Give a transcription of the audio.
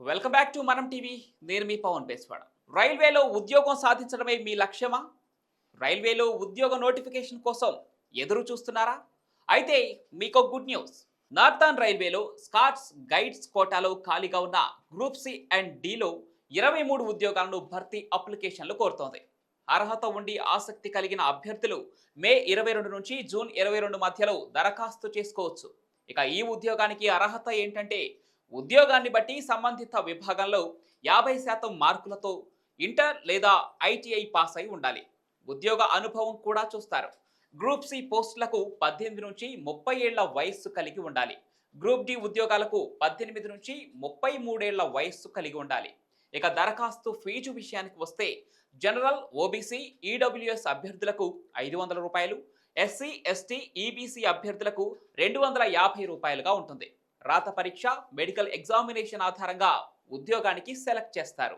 Welcome back to Manam TV నేను మీ పవన్ పేస్వాడ రైల్వేలో ఉద్యోగం సాధించడమే మీ లక్ష్యమా? రైల్వేలో ఉద్యోగ నోటిఫికేషన్ కోసం ఎదురు చూస్తున్నారా? అయితే మీకు గుడ్ న్యూస్. నార్థన్ రైల్వేలో స్కాట్స్ గైడ్స్ కోటాలో ఖాళీగా ఉన్న గ్రూప్ సి అండ్ డిలో ఇరవై మూడు ఉద్యోగాలను భర్తీ అప్లికేషన్లు కోరుతోంది. అర్హత ఉండి ఆసక్తి కలిగిన అభ్యర్థులు మే ఇరవై రెండు నుంచి జూన్ ఇరవై రెండు మధ్యలో దరఖాస్తు చేసుకోవచ్చు. ఇక ఈ ఉద్యోగానికి అర్హత ఏంటంటే ఉద్యోగాన్ని బట్టి సంబంధిత విభాగంలో యాభై శాతం మార్కులతో ఇంటర్ లేదా ఐటీఐ పాస్ అయి ఉండాలి. ఉద్యోగ అనుభవం కూడా చూస్తారు. గ్రూప్ సి పోస్టులకు పద్దెనిమిది నుంచి ముప్పై ఏళ్ళ వయస్సు కలిగి ఉండాలి. గ్రూప్ డి ఉద్యోగాలకు పద్దెనిమిది నుంచి ముప్పై మూడేళ్ళ వయస్సు కలిగి ఉండాలి. ఇక దరఖాస్తు ఫీజు విషయానికి వస్తే జనరల్ ఓబీసీ ఈడబ్ల్యూఎస్ అభ్యర్థులకు ఐదు వందల రూపాయలు ఎస్సీ ఎస్టీ ఈబీసీ అభ్యర్థులకు రెండు వందల యాభై రూపాయలుగా ఉంటుంది. రాత పరీక్ష మెడికల్ ఎగ్జామినేషన్ ఆధారంగా ఉద్యోగానికి సెలెక్ట్ చేస్తారు.